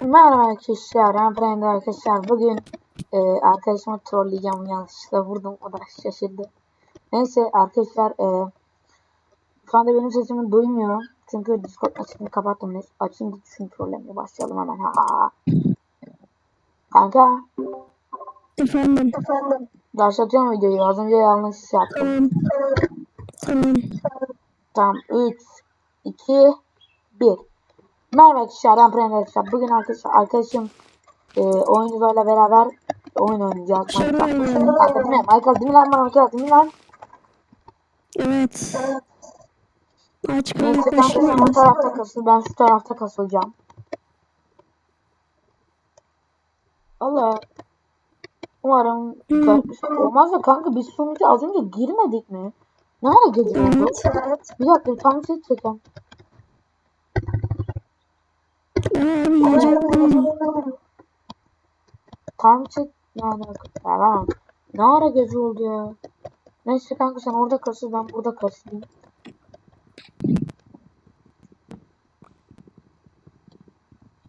Merhaba arkadaşlar, ben Brenda arkadaşlar. Bugün e, arkadaşımı trolleyeceğim yanlışlıkla vurdum, o da şaşırdı. Neyse arkadaşlar, e, şu anda benim sesimi duymuyor. Çünkü Discord açısını kapattım. Neyse, Açayım çünkü trollemeye başlayalım hemen. Ha. Kanka, Efendim. başlatıyorum videoyu. Az önce yanlış şey yaptım. Tamam. Tamam. Tamam, 3, 2, 1. Merhaba arkadaşlar, ben. Bugün arkadaşlar arkadaşım e, oyuncularla beraber oyun oynayacağız. Minecraft. değil mi? Michael değil mi lan? Michael değil mi lan? Evet. Aç Neyse kanka sen o tarafta kasıl. Ben şu tarafta kasılacağım. Allah. Umarım Hmm. şey olmaz da kanka biz sonucu az önce girmedik mi? Ne ara gece oldu? Evet. Bir dakika tane şey çeken. Aa, abi gece oldu. Tam çek yani ya ben ne ara gece oldu ya. Neyse kanka sen orada kasıl ben burada kasılayım.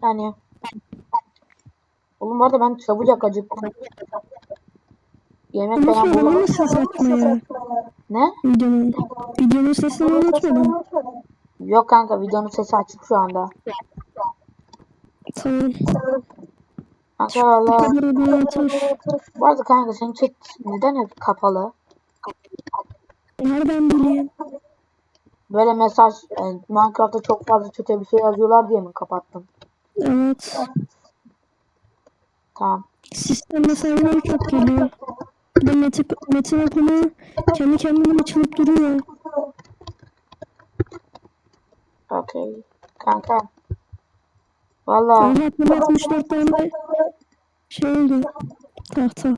Yani Oğlum bu arada ben çabucak acıktım. Yemek falan bulamam. ses açmayı. Ne? Videonun. Videonun sesini unutmadım. Yok kanka videonun sesi açık şu anda. Tamam. Kanka valla. Bu arada kanka senin chat neden hep kapalı? Nereden bileyim? Böyle mesaj yani Minecraft'ta çok fazla kötü bir şey yazıyorlar diye mi kapattın? Evet. Tamam. Sistem mesajları çok geliyor. Bir de metin, metin okuma kendi kendine açılıp duruyor. Okey. Kanka. Valla bana 64 tane şey oldu. Tahta.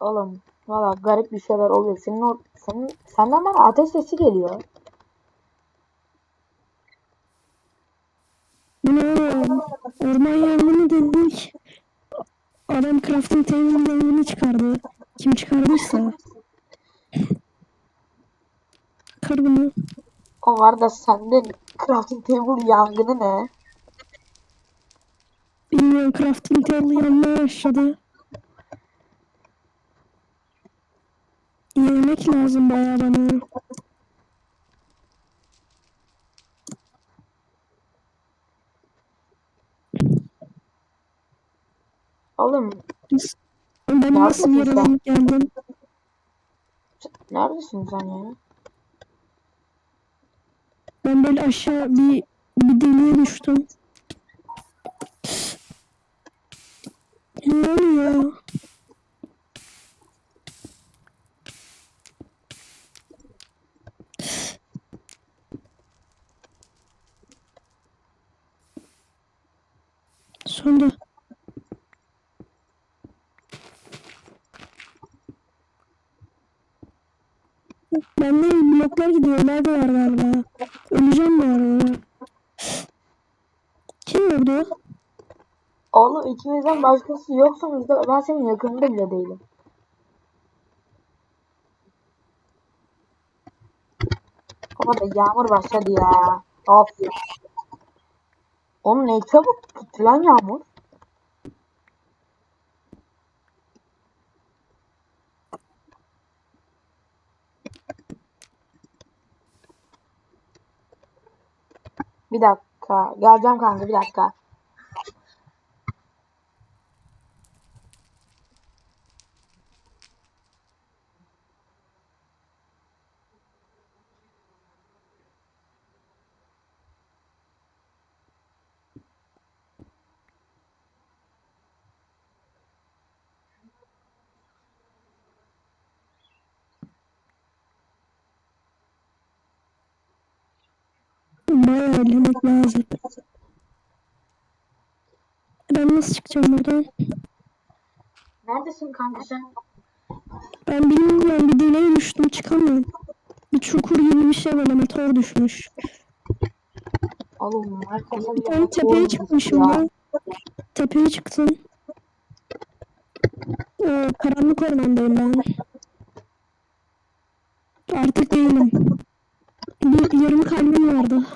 oğlum. Valla garip bir şeyler oluyor. Senin o senin senden bana ateş sesi geliyor. Bu ne oğlum? Orman yangını dedik. Adam crafting table yangını çıkardı. Kim çıkardıysa. Kır bunu. O var da sende crafting table yangını ne? Bilmiyorum crafting table yanmaya başladı. Yemek lazım bayağı bana. Oğlum Ben nasıl bir yere geldim? neredesin sen ya? Ben böyle aşağı bir bir deliğe düştüm. Ne oluyor? Sonra Bende bloklar gidiyor. Nerede var galiba? Öleceğim bu arada. Kim vurdu? Oğlum ikimizden başkası yoksa ben senin yakınında bile değilim. Ama da yağmur başladı ya. Of. Oğlum ne çabuk gitti lan yağmur. Bir dakika. Geleceğim kanka bir dakika. Bayağı ellemek lazım. Ben nasıl çıkacağım buradan? Neredesin kanka sen? Ben bilmiyorum bir deliğe düştüm çıkamıyorum. Bir çukur gibi bir şey böyle meteor düşmüş. Oğlum herkese Bir tane tepeye çıkmışım ya. ben. Tepeye çıktım. Ee, karanlık ormandayım ben. Artık değilim. Bir yarım kalbim vardı.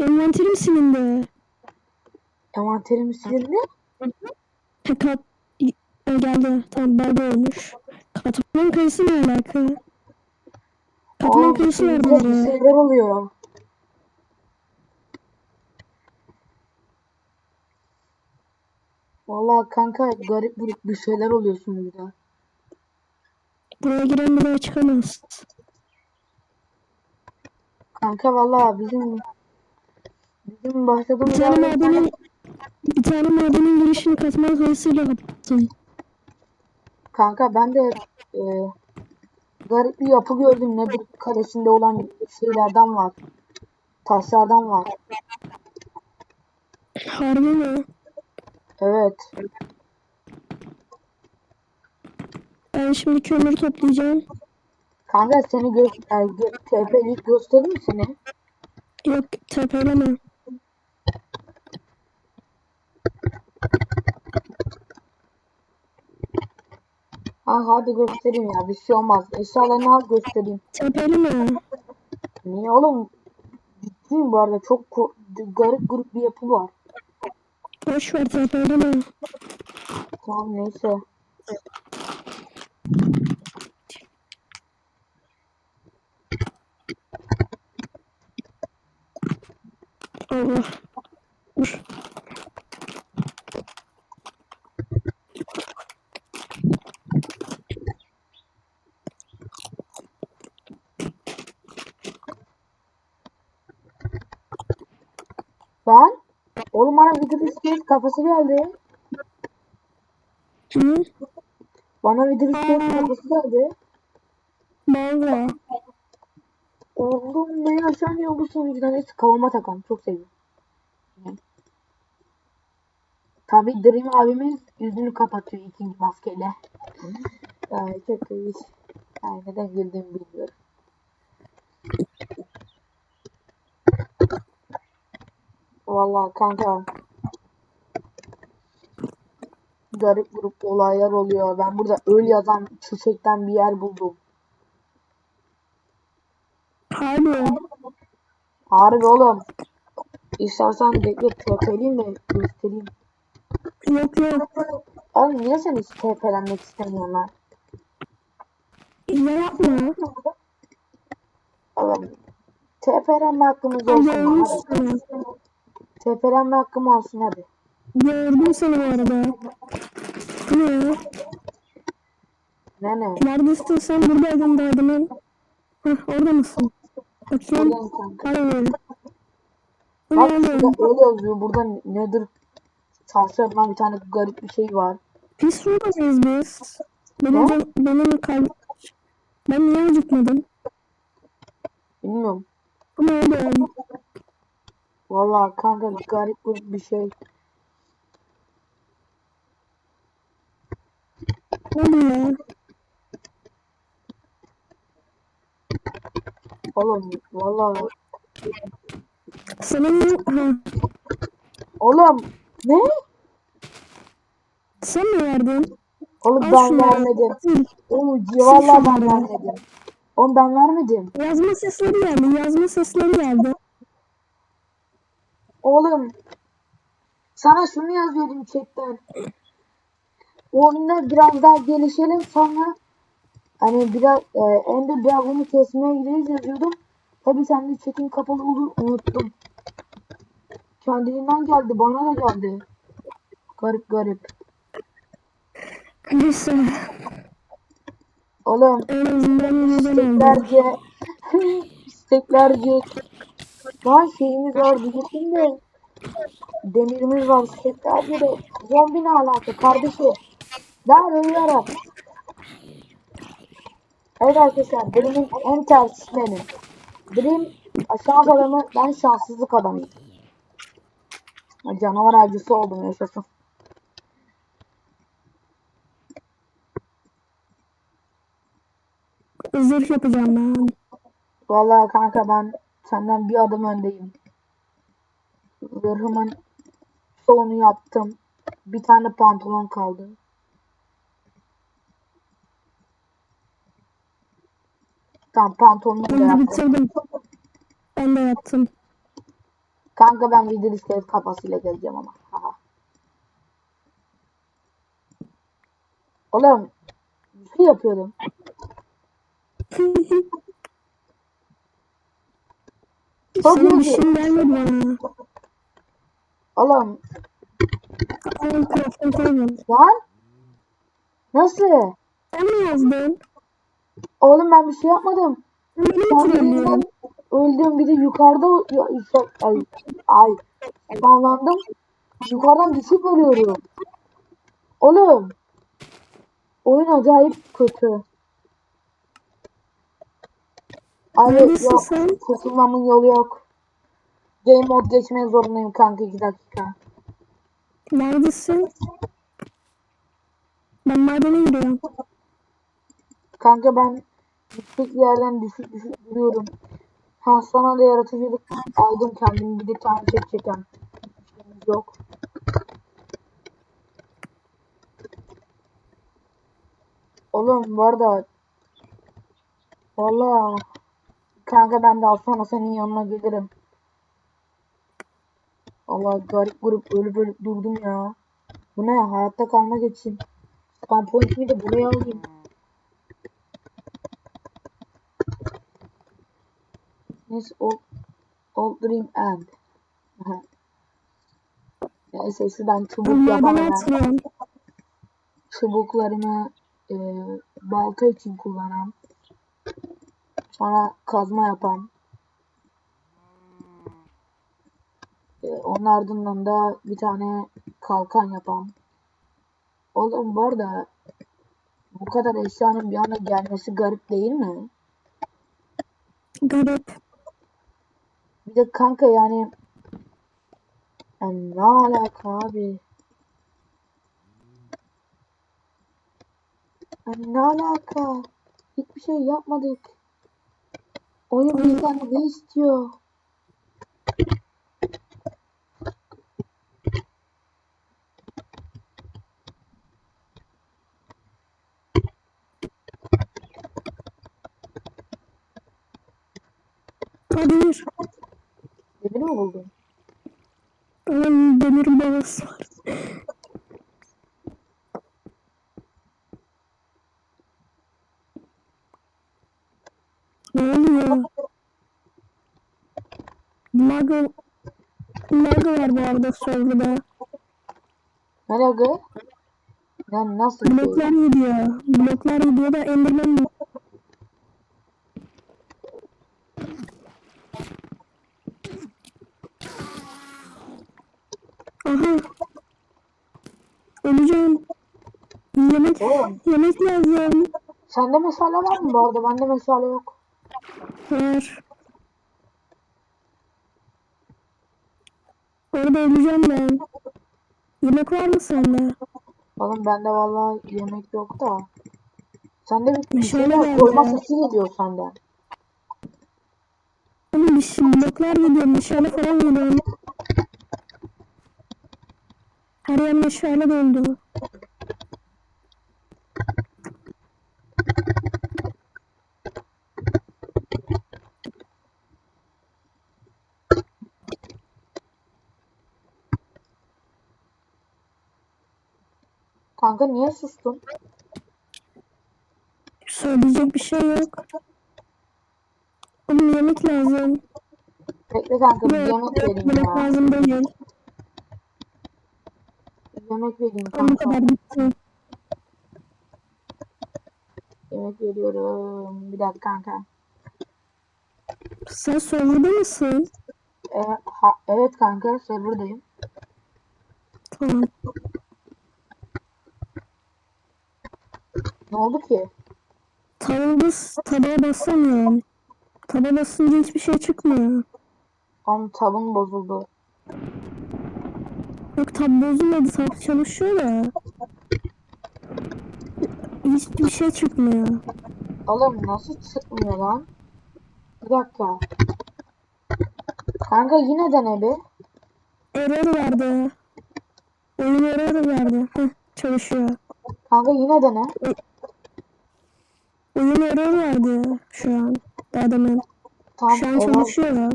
Envanterim silindi. Envanterimi silindi. Ha, kat... Ha, geldi. Tamam bug olmuş. Katman kayısı ne alaka? Katman kayısı bir oraya? şeyler oluyor. Vallahi kanka garip grup bir şeyler oluyor sunucuda. Buraya giren bir daha çıkamaz. Kanka vallahi bizim bizim Bir başladığımız tane yerde madenin bir tane madenin girişini katman kayısıyla kapattım. kanka ben de e, garip bir yapı gördüm. Ne bir kalesinde olan şeylerden var. Taşlardan var. Harbi mi? Evet. Ben şimdi kömür toplayacağım. Kanka seni gö e, gö TP'lik göstereyim seni? Yok tepeleme. Ha hadi göstereyim ya bir şey olmaz. Eşyalarını al göstereyim. Tepeleme. Niye oğlum? Ciddiyim bu arada çok garip grup bir yapı var. Boş ver tepeleme. Tamam neyse. Allah. Dur. Ben? Bana video iskelet kafası geldi. Hı? Bana video iskelet kafası geldi. Valla. Oğlum ne yaşanıyor bu sonuçta? Neyse kavurma takalım. Çok seviyorum. Tabii Dream abimiz yüzünü kapatıyor ikinci maskeyle. Ay çok iyi. Ay neden güldüğümü bilmiyorum. Vallahi kanka. Garip grup olaylar oluyor. Ben burada öl yazan çiçekten bir yer buldum. Harbi. Harbi oğlum. İstersen bekle TP'liyim de göstereyim. Yok yok. Oğlum niye sen hiç TP'lenmek istemiyorsun lan? Ya yapma. Oğlum TP'lenme hakkımız olsun. TP'lenme hakkım olsun hadi. Gördüm seni bu arada. Ne ya? Ne ne? Neredesin sen? Buradaydın daha demin. Hah orada mısın? Bakayım. Kanka. Harbi. Bu Bak ne şurada öyle yazıyor. Burada nedir? Çarşafından bir tane garip bir şey var. Pis mıyız biz? Benim, Ne? can, benim kalbim... Ben niye acıkmadım? Bilmiyorum. Bu ne oğlum? Vallahi kanka garip bir şey. Bu ya? Oğlum vallahi. Sana ne? Ha. Oğlum ne? Sen mi verdin? Oğlum Al ben şunu. vermedim. Oğlum vallahi ben vermedim. Oğlum ben vermedim. Yazma sesleri geldi. Yazma sesleri geldi. Oğlum sana şunu yazıyordum chatten. Oyunda biraz daha gelişelim sonra hani biraz e, Ender Dragon'u kesmeye gideriz yazıyordum. Tabi sen de chat'in kapalı olur unuttum. Kendiliğinden geldi bana da geldi. Garip garip. Neyse. Oğlum isteklerce isteklerce Lan şeyimiz var diyecektim de demirimiz var. İsteklerce de zombi ne alaka kardeşim? Ben ölüyorum Evet arkadaşlar Dream'in en tersi benim. Dream şans adamı ben şanssızlık adamıyım. Canavar avcısı oldum yaşasın. Zırh yapacağım ben. Vallahi kanka ben senden bir adım öndeyim Zırhımın çoğunu yaptım bir tane pantolon kaldı Tamam pantolonumu da Ben de yaptım. bitirdim. Ben de yaptım. Kanka ben video iskelet kafasıyla geleceğim ama. Aha. Oğlum bir şey yapıyordum. Sana bir şey gelmedi bana. Oğlum Al crafting table. lan nasıl? Sen mi yazdın? Oğlum ben bir şey yapmadım. Beni mi Ben trollüyorsun? öldüm bir de yukarıda şey, ay ay bağlandım. Yukarıdan düşüp ölüyorum. Oğlum oyun acayip kötü. Abi yok kurtulmamın yolu yok. Game mode geçmeye zorundayım kanka 2 dakika. Neredesin? Ben madene giriyorum. Kanka ben yüksek yerden düşüp düşüp duruyorum. Ha sonra da yaratıcılık aldım kendimi bir de tane çek çeken. Yok. Oğlum bu arada Valla Kanka ben daha sonra senin yanına gelirim. Allah garip grup ölüp ölüp durdum ya. Bu ne hayatta kalmak için. Spam point'imi de buraya alayım. Neyse old, old dream end. Neyse şuradan çubuk atılıyorum. Çubuklarımı e, balta için kullanam. Sonra kazma yapam. E, onun ardından da bir tane kalkan yapam. Oğlum bu arada bu kadar eşyanın bir anda gelmesi garip değil mi? Garip. Bir de kanka yani yani ne alaka abi? Yani ne alaka? Hiçbir şey yapmadık. Oyun bizden ne istiyor? Demir. Mi buldun? Onun demir babası var. Ne oluyor? Lag, lag var bu arada serverda. Ne alaka? Yani nasıl? Bloklar gidiyor. Bloklar gidiyor da Enderman yok. Aha. Öleceğim. Yemek, Oğlum yemek lazım. sende mesale var mı bu arada? Bende mesale yok. Var. Orada öleceğim ben. Yemek var mı sende? Oğlum bende vallahi yemek yok da. Sende bir, bir şeyler nerede? koyma sesi geliyor senden. Oğlum bir şey, bloklar. Meşale falan gidiyor. Her yer meşale doldu. Kanka niye sustun? Söyleyecek bir şey yok. Oğlum yemek lazım. Bekle kanka bir yemek vereyim yemek ya. lazım değil. Yemek bu kanka. kadar. Yemek veriyorum. Bir dakika kanka. Sen serverda mısın? E, ha, evet kanka serverdayım. Tamam. Ne oldu ki? Tabağa bas, tabağa basamıyorum. Tabağa basınca hiçbir şey çıkmıyor. Onun tabun bozuldu. Yok tab bozulmadı, tab çalışıyor da. Hiçbir şey çıkmıyor. Oğlum nasıl çıkmıyor lan? Bir dakika. Kanka yine dene bir. Error verdi. Oyun error verdi. Heh, çalışıyor. Kanka yine dene. Oyun error verdi şu an. Daha demin. Tam Şu an çalışıyor.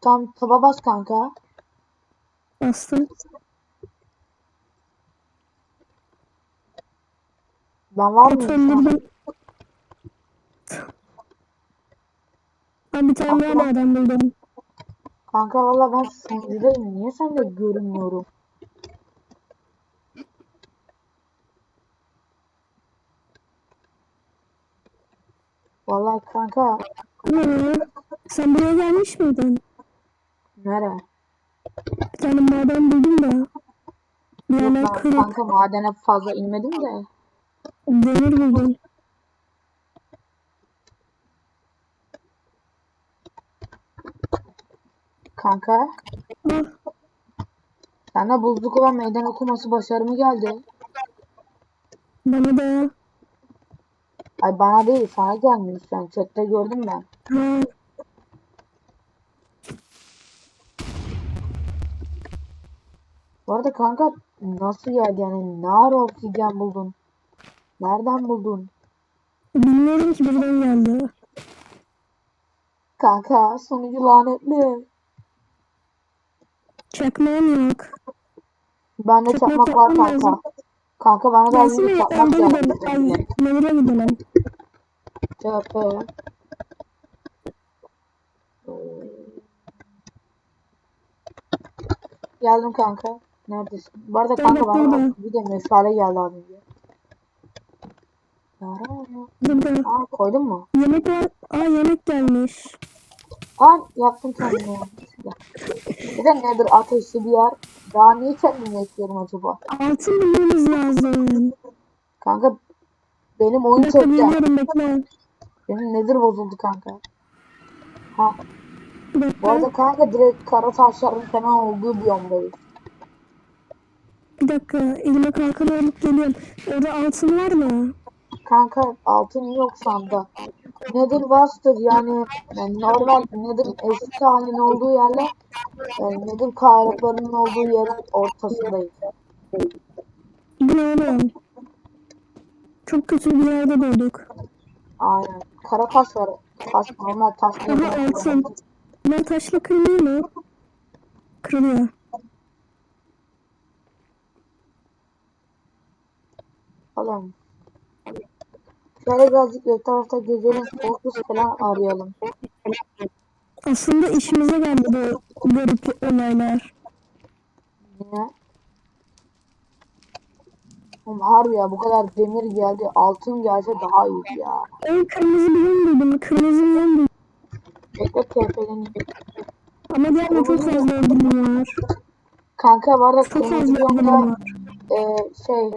Tam taba bas kanka. Bastım. Ben var buldum. Abi bir tane daha adam buldum. Kanka valla ben sunucudayım. Niye sen de görünmüyorum? Valla kanka Ee, sen buraya gelmiş miydin? nere? Bir tane maden buldum da. Bir Yok ben kırık kanka madene fazla inmedim de. Demir buldum. Kanka sana buzluk olan meydan okuması başarımı geldi. bana da Ay bana değil sana gelmiş yani chatte gördüm ben. ha, Bu arada kanka nasıl geldi yani ne ara obsidyen buldun? Nereden buldun? bilmiyorum ki birden geldi. Kanka sonucu lanetli. Çakmağım yok. Bende Çakmak çakmak var kanka. lazım. Kanka bana da bir çakmak geldi. Nevire gidelim. CHP. Geldim kanka. Neredesin? Bu arada kanka bana bir de meşale geldi önce. Yara. Burada. Aa koydun mu? Yemek var. Aa yemek gelmiş. Aa yaptım kendime. Bir de nedir ateşli bir yer. Daha niye kendimi yakıyorum acaba? Altın bulmamız lazım. Kanka benim Bir oyun çöktü. biliyorum bekle. Benim nedir bozuldu kanka. Ha Bir bu arada kanka direkt kara taşların falan olduğu biyomdayız. Bir dakika. Elime kalkanı alıp geliyorum. Orada altın var mı? Kanka altın yok sanda. Nedir bastır yani, yani normal nedir eski halinin olduğu yerle yani nedir kayalıklarının olduğu yerin ortasındayız. Oğlum? Çok kötü bir yerde doğduk. Aynen. Kara taş var. Taş normal taş. Aha altın. Bunlar taşla kırılıyor mu? Kırılıyor. Oğlum. Şöyle birazcık etrafta gezelim. Fokus falan arayalım. Aslında işimize geldi bu garip olaylar. Niye? Oğlum harbi ya bu kadar demir geldi. Altın gelse daha iyi ya. Ben kırmızı bir yön buldum. Kırmızı bir yön buldum. Bekle TP'leneyim. Ama diğer çok fazla ödülüm var. Kanka bu arada Çok fazla ödülüm var. e, şey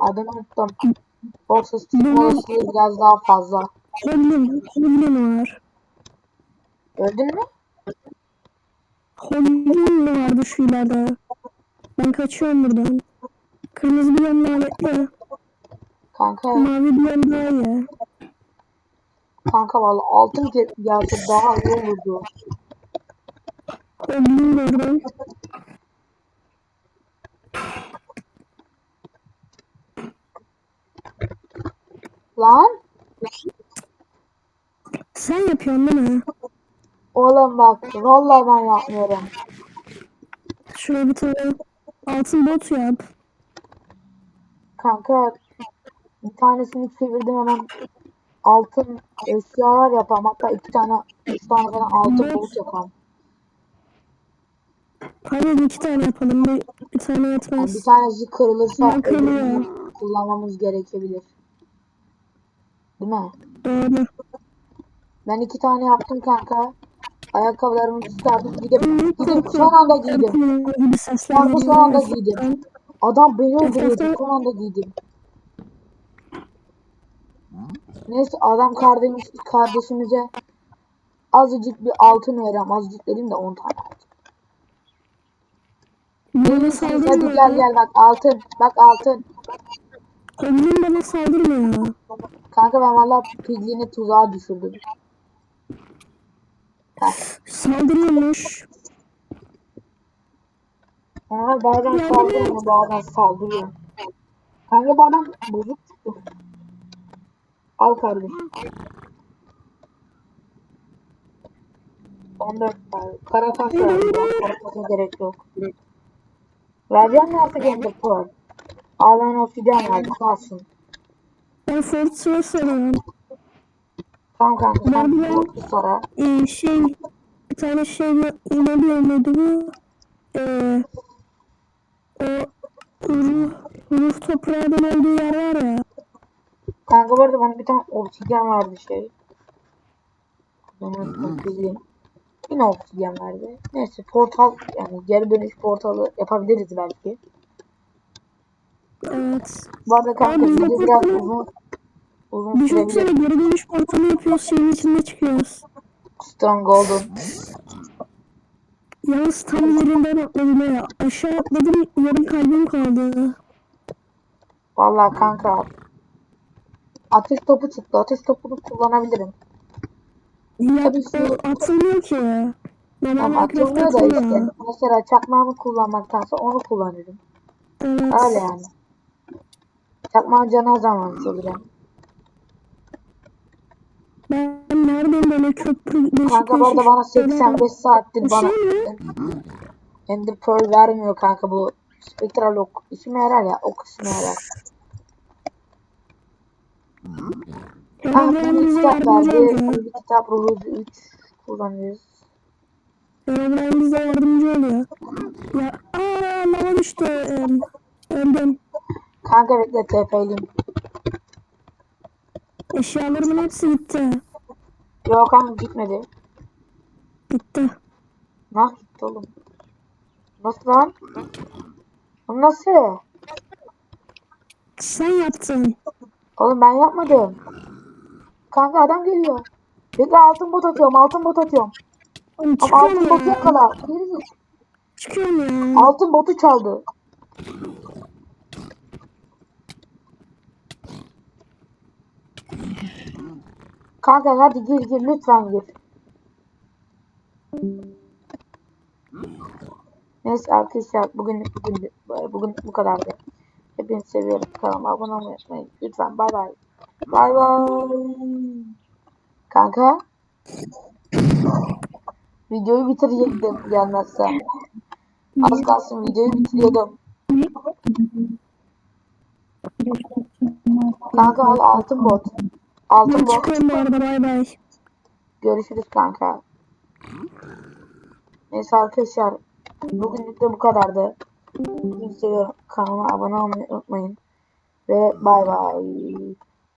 adını unuttum. Borsası çıkma olasılığı biraz daha fazla. Hoblin, Hoblin var. Öldün mü? Hoblin mi vardı şu ileride? Ben kaçıyorum buradan. Kırmızı bir yön lanetli. Kanka Mavi bir yön daha iyi. kanka valla altın ge- gelse daha iyi olurdu. Hoblin gördüm. Lan Sen yapıyorsun değil mi? oğlum bak vallahi ben yapmıyorum. Şuraya bir tane altın bot yap. Kanka bir tanesini çevirdim hemen altın eşyalar yapam. Hatta iki tane, üç tane falan altın Evet. bulut yapam. Hayır iki tane yapalım. Bir, bir tane Yani bir yetmez. tanesi kırılırsa öbürünü kullanmamız gerekebilir. Değil mi? Doğru. Ben iki tane yaptım kanka. Ayakkabılarımı çıkardım. Gidip, gidip son anda giydim. Kanka son anda giydim. Adam beni öldürüyordu. Son anda giydim. Neyse adam kardeşimiz, kardeşimize azıcık bir altın verem. Azıcık dedim de 10 tane. Bana Hadi saldırmıyor. gel gel bak altın. Bak altın. Hoblin bana saldırmıyor. Kanka ben valla pigliğini tuzağa düşürdüm. Saldırıyormuş. Ona bazen Ya saldırıyor bazen saldırıyor. Kanka bu adam bozuk çıktı. Al kardeşim. 14 tane. Kara taş var. Kara taşa gerek yok. Vereceğim mi artık Ender Pearl? Ağlayan obsidyen verdi kalsın. Ben Fortress arıyorum. Tamam kanka Ben de- bu sonra. Ee, şey bir tane şey bir ne bileyim neydi bu? Ee, o ruh, ruh toprağının olduğu yer var ya. Kanka arada bana bir tane obsidyen verdi şey. Bunu bileyim. Yine obsidyen verdi. Neyse portal yani geri dönüş portalı yapabiliriz belki. Evet. Bu arada kanka biz de video biraz portalı- uzun uzun Düşünsene sürebilir. geri dönüş portalı yapıyoruz şeyin içinde çıkıyoruz. Strong Golden. Yalnız tam yerinden atladım ya. Aşağı atladım yarım kalbim kaldı. Vallahi kanka. Ateş topu çıktı. Ateş topunu kullanabilirim. Ya Tabii o atılmıyor ki. Ama Minecraft atılmıyor da işte. Mesela çakmağımı kullanmaktansa onu kullanırım. Evet. Öyle yani. Azalmamış olur yani. Ben neredeyim böyle köprü değişik Kanka bu arada bana şeyler 85 saattir bana şey? Ender Pearl vermiyor kanka bu Spectral ok işime yarar ya ok işime yarar. Herobrine bir kitap verdi. Bir kitap ruhu 3 kullanıyoruz. Herobrine bize yardımcı oluyor. Ya aaa lava düştü. Öldüm. Kanka bekle TP'liyim. Eşyalarımın hepsi gitti. Yok kanka gitmedi. Gitti. Nah gitti oğlum. Nasıl lan? Bu Nasıl? Sen yaptın. Oğlum ben yapmadım. Kanka adam geliyor. Bekle altın bot atıyorum altın bot atıyorum. Oğlum Ama altın çıkıyorum botu ya. yakala. Çıkıyorum ya. Altın botu çaldı. Kanka hadi gir gir lütfen gir. Neyse arkadaşlar bugün bugün bugün bu kadardı. Hepinizi seviyorum. Kanalıma abone olmayı unutmayın. Lütfen bay bay. Bay bay. Kanka. Videoyu bitirecektim gelmezse. Az kalsın videoyu bitiriyordum. Kanka al altın bot. Altın bot. çıkıyorum bu arada bay bay. Görüşürüz kanka. Neyse arkadaşlar. Bugünlük de bu kadardı. Sizi seviyorum. Kanalıma abone olmayı unutmayın. Ve bay bay.